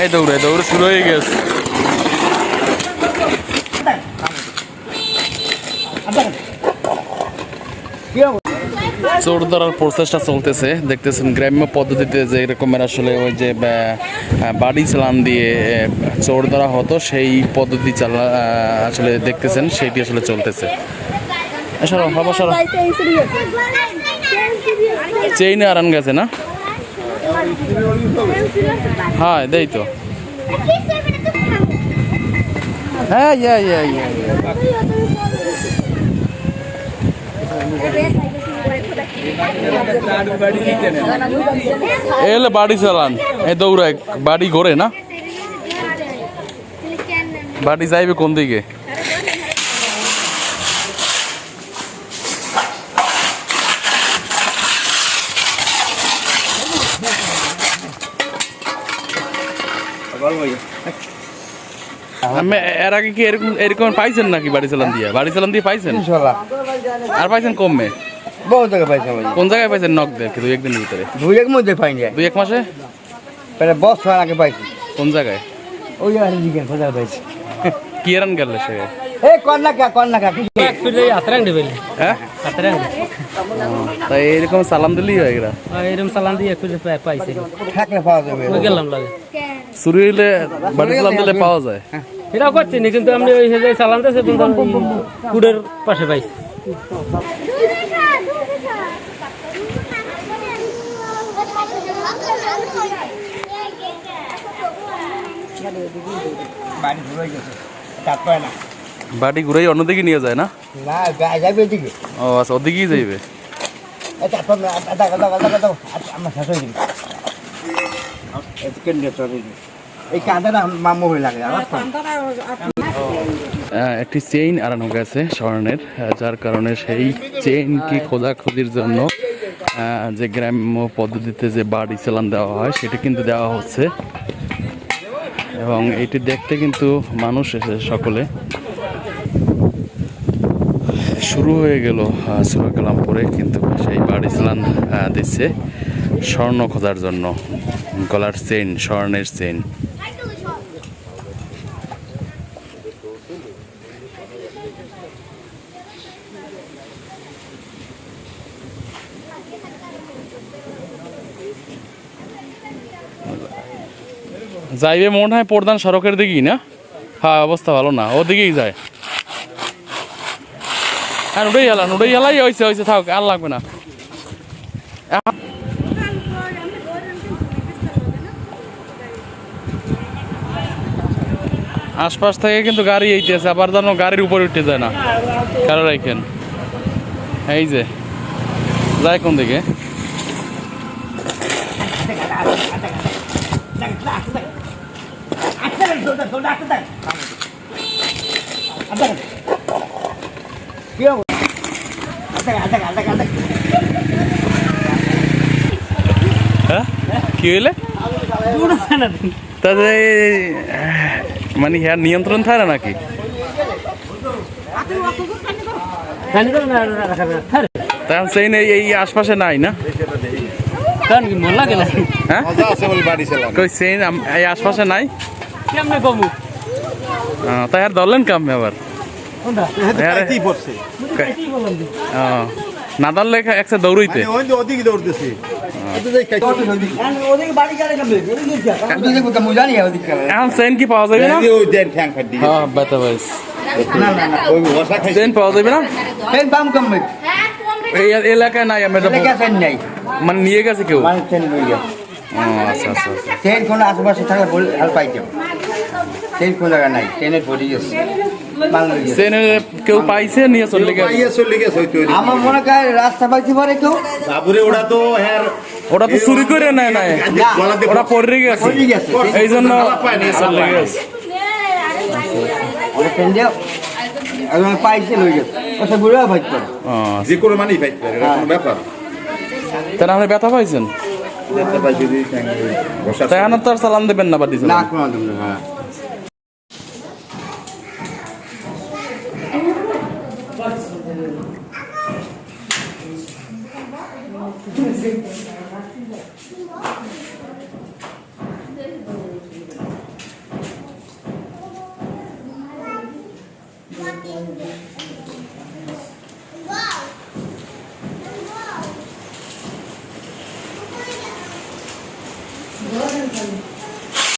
এই দৌড়ে দৌড়ে শুরু হয়ে গেছে। চোর ধরার প্রসেসটা চলতেছে। দেখতেছেন গ্রাম্য পদ্ধতিতে যে এরকমের আসলে ওই যে বাড়ি চালান দিয়ে চোর ধরা হতো সেই পদ্ধতি চালা আসলে দেখতেছেন সেটি আসলে চলতেছে। সরো বাবা সরো। চেইনে আরান গেছে না? হ্যাঁ দেই তো। হ্যাঁ ইয়া ইয়া ইয়া এলে বাড়ি চালান। এই দৌড়ায়, বাড়ি ঘোরে না? বাড়ি যাইবে কোন দিকে? আমি এর আগে কি এরকম এরকম পাইছেন নাকি বাড়ি চালান দিয়ে বাড়ি চালান দিয়ে পাইছেন আর পাইছেন কমে বহু জায়গায় পাইছি কোন জায়গায় পাইছেন নক দেখে? দুই একদিনের ভিতরে। দুই এক মধ্যে পাইনি। দুই এক মাসে? প্রায় বছর আগে পাইছি। কোন জায়গায়? ওই আর খোঁজা পাইছি। কি এরান গেল সে? ಏ ಕೊಡ್ಲಕ್ಕ ಕೊಡ್ಲಕ್ಕ তা এরকম সালাম দিলেই হয় এরা এরকম সালাম দিয়ে একটু পাইছে। থাকলে পাওয়া যাবে। গেলাম লাগে। দিলে পাওয়া যায়। এটাও করছি না কিন্তু আমি ওই যে সালাম কুড়ের পাশে পাইছি। বাড়ি ঘুরে গেছে তারপরে না। বাড়ি ঘুরেই অন্যদিকে নিয়ে যায় না? না যাবে এদিকে ও আচ্ছা ওদিকেই যাইবে? আচ্ছা হয়ে হয়ে একটি চেইন আনানো গেছে স্বর্ণের যার কারণে সেই চেইনকে খোঁজাখুঁজির জন্য যে গ্রাম্য পদ্ধতিতে যে বাড়ি চালান দেওয়া হয় সেটা কিন্তু দেওয়া হচ্ছে। এবং এটি দেখতে কিন্তু মানুষ এসে সকলে। শুরু হয়ে গেল সুরাকালামপুরে কিন্তু সেই বাড়ি চালান আহ, দিচ্ছে স্বর্ণ খোঁজার জন্য। গলার চেইন স্বর্ণের চেইন। যাইবে মনে হয় প্রধান সড়কের দিকেই না? হ্যাঁ অবস্থা ভালো না ওদিকেই যায়। হ্যাঁ উড়েই গেলাম উড়েই গেলাই হয়েছে হয়েছে থাক আর লাগবে না আশপাশ থেকে কিন্তু গাড়ি এইতেছে আবার যেন গাড়ির উপরে উঠে যায় না কারও রাখেন এই যে যায় কোন দিকে কি কি হইলে? তাহলে মানে হ্যাঁ নিয়ন্ত্রণ থাকে না নাকি? তখন সেই নেই এই আশপাশে নাই না? হ্যাঁ? কই সেই এই আশপাশে নাই? কেমনে তাই আর ধরলেন কাম আবার? হ্যাঁ, কি পড়ছে। কি বললাম দি আহ, না ধরলে একসাথে দৌড়ইতে। ওদিকে দৌড়তেছি। ওদিকে মুজা নেই ওদিকে এখন চেন কি পাওয়া যাবে না? হ্যাঁ বেতা পাওয়া যাবে না? ফেন বাম কম এই এলাকায় নাই আমরা ফেন নাই। মানে নিয়ে গেছে কেউ? মানে আচ্ছা আচ্ছা আচ্ছা। ট্রেন কোনো আশেপাশে থাকলে বল হাল ট্রেন কোনো জায়গা নাই ট্রেনের ভরি কেউ পাইছে নিয়ে চলে গেছে। পাইয়ে চলে গেছে আমার মনে হয় রাস্তা পাইতে পারে কেউ। বাবুরে ওরা তো হ্যাঁ ওটা তো চুরি করে নেয় নাই। ওটা পড়ে। গেছে। গেছে। এই জন্য না, চলে পাইছে লই যে কোনো মানেই এটা কোনো ব্যাপার। তাহলে আপনি ব্যথা পাইছেন? তাই তো আর সালাম দেবেন না বাড়ি না। কোনো দিন